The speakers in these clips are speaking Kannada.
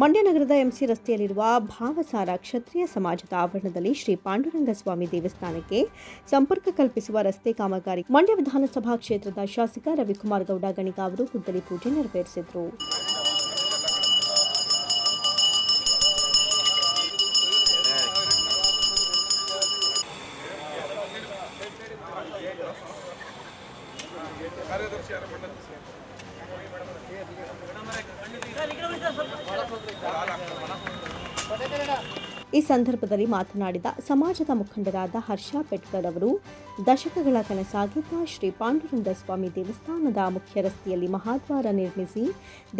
ಮಂಡ್ಯ ನಗರದ ಎಂಸಿ ರಸ್ತೆಯಲ್ಲಿರುವ ಭಾವಸಾರ ಕ್ಷತ್ರಿಯ ಸಮಾಜದ ಆವರಣದಲ್ಲಿ ಶ್ರೀ ಪಾಂಡುರಂಗ ಸ್ವಾಮಿ ದೇವಸ್ಥಾನಕ್ಕೆ ಸಂಪರ್ಕ ಕಲ್ಪಿಸುವ ರಸ್ತೆ ಕಾಮಗಾರಿ ಮಂಡ್ಯ ವಿಧಾನಸಭಾ ಕ್ಷೇತ್ರದ ಶಾಸಕ ರವಿಕುಮಾರ್ ಗೌಡ ಗಣಿಗ ಅವರು ಗುದ್ದಲಿ ಪೂಜೆ ನೆರವೇರಿಸಿದರು. ಈ ಸಂದರ್ಭದಲ್ಲಿ ಮಾತನಾಡಿದ ಸಮಾಜದ ಮುಖಂಡರಾದ ಹರ್ಷ ಪೆಟ್ಕರ್ ಅವರು, ದಶಕಗಳ ಕನಸಾಗಿದ್ದ ಶ್ರೀ ಪಾಂಡುರಂಗ ಸ್ವಾಮಿ ದೇವಸ್ಥಾನದ ಮುಖ್ಯ ರಸ್ತೆಯಲ್ಲಿ ಮಹಾದ್ವಾರ ನಿರ್ಮಿಸಿ,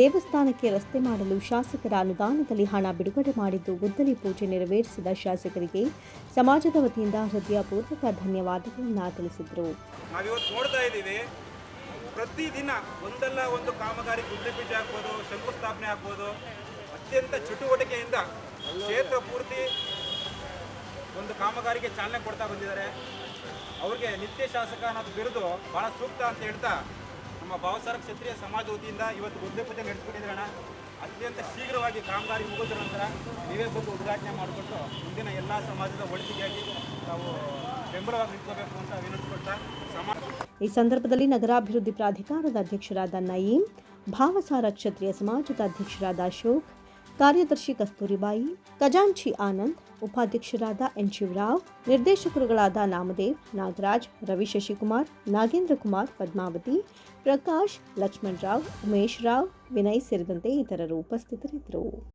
ದೇವಸ್ಥಾನಕ್ಕೆ ರಸ್ತೆ ಮಾಡಲು ಶಾಸಕರ ಅನುದಾನದಲ್ಲಿ ಹಣ ಬಿಡುಗಡೆ ಮಾಡಿದ್ದು ಗುದ್ದಲಿ ಪೂಜೆ ನೆರವೇರಿಸಿದ ಶಾಸಕರಿಗೆ ಸಮಾಜದ ವತಿಯಿಂದ ಹೃದಯಪೂರ್ವಕ ಧನ್ಯವಾದಗಳನ್ನು ತಿಳಿಸಿದರು. ಪ್ರತಿದಿನ ಒಂದಲ್ಲ ಒಂದು ಕಾಮಗಾರಿ ಪೂಜೆ ಆಗ್ಬೋದು ಶಂಕುಸ್ಥಾಪನೆ ಆಗ್ಬೋದು ಅತ್ಯಂತ ಚಟುವಟಿಕೆಯಿಂದ ಕ್ಷೇತ್ರ ಪೂರ್ತಿ ಒಂದು ಕಾಮಗಾರಿಗೆ ಚಾಲನೆ ಕೊಡ್ತಾ ಬಂದಿದ್ದಾರೆ. ಅವ್ರಿಗೆ ನಿತ್ಯ ಶಾಸಕ ಅನ್ನೋದು ಬಿರುದು ಬಹಳ ಸೂಕ್ತ ಅಂತ ಹೇಳ್ತಾ ನಮ್ಮ ಭಾವಸಾರ ಕ್ಷತ್ರಿಯ ಸಮಾಜ ವತಿಯಿಂದ ಇವತ್ತು ಗುದ್ದೆ ಪೂಜೆ ಅಣ್ಣ. ಅತ್ಯಂತ ಶೀಘ್ರವಾಗಿ ಕಾಮಗಾರಿ ಮುಗಿದ ನಂತರ ನೀವೇ ಬಂದು ಉದ್ಘಾಟನೆ ಮಾಡಿಕೊಟ್ಟು ಮುಂದಿನ ಎಲ್ಲ ಸಮಾಜದ ಒಳಿತಿಗಾಗಿ ನಾವು ಬೆಂಬಲವಾಗಿ ನಿಂತ್ಕೋಬೇಕು ಅಂತ ವಿನಂತಿಸ್ಕೊಳ್ತಾ ಸಮಾಜ ಈ ಸಂದರ್ಭದಲ್ಲಿ ನಗರಾಭಿವೃದ್ಧಿ ಪ್ರಾಧಿಕಾರದ ಅಧ್ಯಕ್ಷರಾದ ನಯೀಂ ಭಾವಸಾರ ಕ್ಷತ್ರಿಯ ಸಮಾಜದ ಅಧ್ಯಕ್ಷರಾದ ಅಶೋಕ್ ಕಾರ್ಯದರ್ಶಿ ಕಸ್ತೂರಿಬಾಯಿ ಖಜಾಂಚಿ ಆನಂದ್, ಉಪಾಧ್ಯಕ್ಷರಾದ ಎನ್ ಶಿವರಾವ್, ನಿರ್ದೇಶಕರುಗಳಾದ ನಾಮದೇವ್, ನಾಗರಾಜ್ ರವಿ ಶಶಿಕುಮಾರ್ ನಾಗೇಂದ್ರ ಕುಮಾರ್, ಪದ್ಮಾವತಿ, ಪ್ರಕಾಶ್, ಲಕ್ಷ್ಮಣ್ ರಾವ್, ಉಮೇಶ್ ರಾವ್, ವಿನಯ್ ಸೇರಿದಂತೆ ಇತರರು ಉಪಸ್ಥಿತರಿದ್ದರು.